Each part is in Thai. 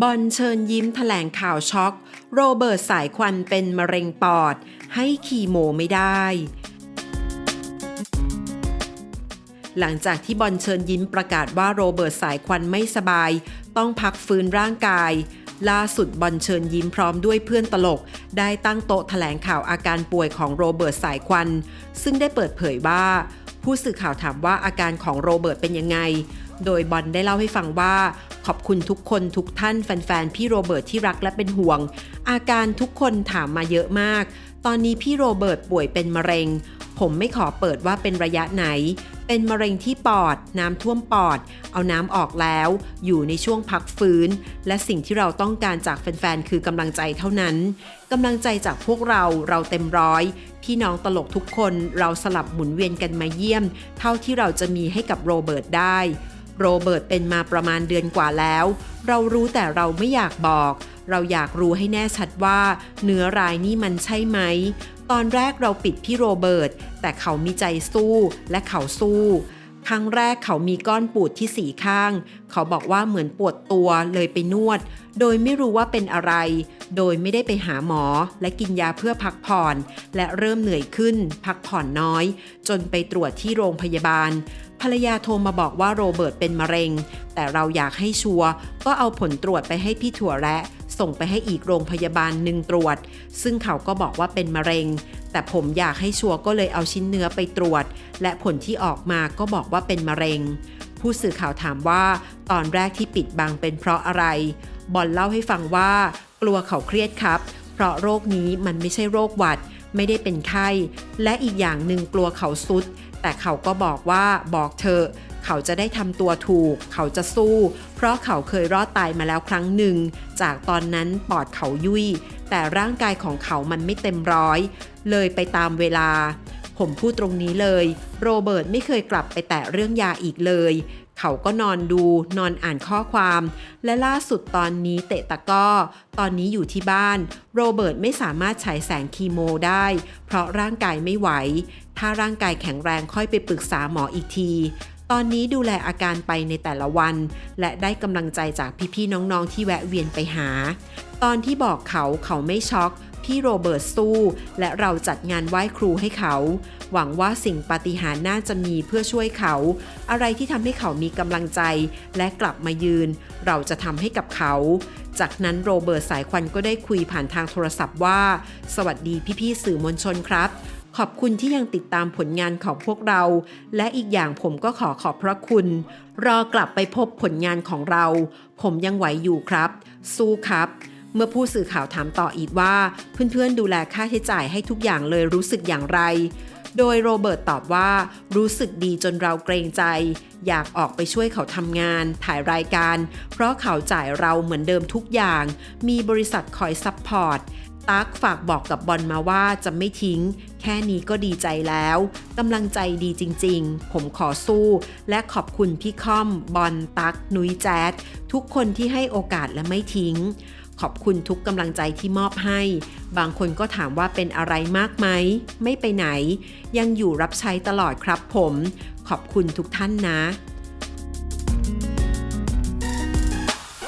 บอลเชิญยิ้มแถลงข่าวช็อก โรเบิร์ตสายควันเป็นมะเร็งปอด ให้คีโมไม่ได้ หลังจากที่บอลเชิญยิ้มประกาศว่าโรเบิร์ตสายควันไม่สบาย ต้องพักฟื้นร่างกาย ล่าสุดบอลเชิญยิ้มพร้อมด้วยเพื่อนตลก ได้ตั้งโต๊ะแถลงข่าวอาการป่วยของโรเบิร์ตสายควัน ซึ่งได้เปิดเผยว่า ผู้สื่อข่าวถามว่าอาการของโรเบิร์ตเป็นยังไง โดยบอลได้เล่าให้ฟังว่า ขอบคุณทุกคนทุกท่านแฟนๆ พี่โรเบิร์ตที่รักและเป็นห่วง อาการทุกคนถามมาเยอะมาก ตอนนี้พี่โรเบิร์ตป่วยเป็นมะเร็ง ผมไม่ขอเปิดว่าเป็นระยะไหน เป็นมะเร็งที่ปอด น้ำท่วมปอด เอาน้ำออกแล้ว อยู่ในช่วงพักฟื้น และสิ่งที่เราต้องการจากแฟนๆ คือกำลังใจเท่านั้นกำลังใจจากพวกเราเราเต็มร้อยพี่น้องตลกทุกคนเราสลับหมุนเวียนกันมาเยี่ยม เท่าที่เราจะมีให้กับโรเบิร์ตได้ โรเบิร์ตเป็นมาประมาณเดือนกว่าแล้ว เรารู้แต่เราไม่อยากบอก เราอยากรู้ให้แน่ชัดว่า เนื้อรายนี่มันใช่ไหม ตอนแรกเราปิดพี่โรเบิร์ตแต่เขามีใจสู้และเขาสู้ครั้งแรกเขามีก้อนปูดที่สีข้าง เขาบอกว่าเหมือนปวดตัวเลยไปนวด โดยไม่รู้ว่าเป็นอะไร โดยไม่ได้ไปหาหมอ และกินยาเพื่อพักผ่อน และเริ่มเหนื่อยขึ้น พักผ่อนน้อย จนไปตรวจที่โรงพยาบาล ภรรยาโทรมาบอกว่าโรเบิร์ตเป็นมะเร็ง แต่เราอยากให้ชัวร์ก็เอาผลตรวจไปให้พี่ถั่วแระส่งไปให้อีกโรงพยาบาลหนึ่งตรวจ ซึ่งเขาก็บอกว่าเป็นมะเร็ง แต่ผมอยากให้ชัวร์ก็เลยเอาชิ้นเนื้อไปตรวจ และผลที่ออกมาก็บอกว่าเป็นมะเร็งผู้สื่อข่าวถามว่าตอนแรกที่ปิดบังเป็นเพราะอะไร บอลเล่าให้ฟังว่า กลัวเขาเครียดครับ เพราะโรคนี้มันไม่ใช่โรคหวัด ไม่ได้เป็นไข้ และอีกอย่างหนึ่งกลัวเขาสุด แต่เขาก็บอกว่าบอกเธอ เขาจะได้ทำตัวถูก เขาจะสู้ เพราะเขาเคยรอดตายมาแล้วครั้งหนึ่ง จากตอนนั้นปอดเขายุ่ย แต่ร่างกายของเขามันไม่เต็มร้อย เลยไปตามเวลา ผมพูดตรงนี้เลย โรเบิร์ตไม่เคยกลับไปแตะเรื่องยาอีกเลย เขาก็นอนดูนอนอ่านข้อความ และล่าสุดตอนนี้เตะตะก้อ ตอนนี้อยู่ที่บ้าน โรเบิร์ตไม่สามารถฉายแสงคีโมได้ เพราะร่างกายไม่ไหว ถ้าร่างกายแข็งแรงค่อยไปปรึกษาหมออีกที ตอนนี้ดูแลอาการไปในแต่ละวัน และได้กำลังใจจากพี่ๆน้องๆที่แวะเวียนไปหา ตอนที่บอกเขาเขาไม่ช็อก พี่โรเบิร์ตสู้ และเราจัดงานไหว้ครูให้เขา หวังว่าสิ่งปาฏิหาริย์น่าจะมีเพื่อช่วยเขา อะไรที่ทำให้เขามีกำลังใจ และกลับมายืน เราจะทำให้กับเขา จากนั้นโรเบิร์ตสายควันก็ได้คุยผ่านทางโทรศัพท์ว่า สวัสดีพี่ๆสื่อมวลชนครับขอบคุณที่ยังติดตามผลงานของพวกเรา และอีกอย่างผมก็ขอขอบพระคุณ รอกลับไปพบผลงานของเรา ผมยังไหวอยู่ครับ สู้ครับ เมื่อผู้สื่อข่าวถามต่ออีกว่า เพื่อนๆดูแลค่าใช้จ่ายให้ทุกอย่างเลยรู้สึกอย่างไร โดยโรเบิร์ตตอบว่า รู้สึกดีจนเราเกรงใจ อยากออกไปช่วยเขาทำงาน ถ่ายรายการ เพราะเขาจ่ายเราเหมือนเดิมทุกอย่าง มีบริษัทคอยซัพพอร์ตตั๊กฝากบอกกับบอลมาว่าจะไม่ทิ้ง แค่นี้ก็ดีใจแล้วกำลังใจดีจริงๆ ผมขอสู้ และขอบคุณพี่ค่อม บอลตั๊กนุ้ยแจ๊ดทุกคนที่ให้โอกาสและไม่ทิ้ง ขอบคุณทุกกำลังใจที่มอบให้ บางคนก็ถามว่าเป็นอะไรมากไหม ไม่ไปไหน ยังอยู่รับใช้ตลอดครับผม ขอบคุณทุกท่านนะ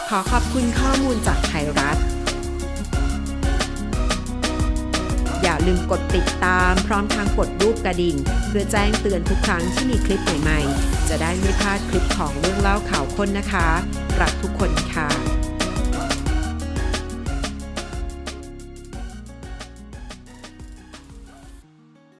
ขอขอบคุณข้อมูลจากไทยรัฐ อย่าลืมกดติดตามพร้อมทางกดรูปกระดิ่ง เพื่อแจ้งเตือนทุกครั้งที่มีคลิปใหม่ๆ จะได้ไม่พลาดคลิปของเรื่องเล่าข่าวคนนะคะ รักทุกคนค่ะ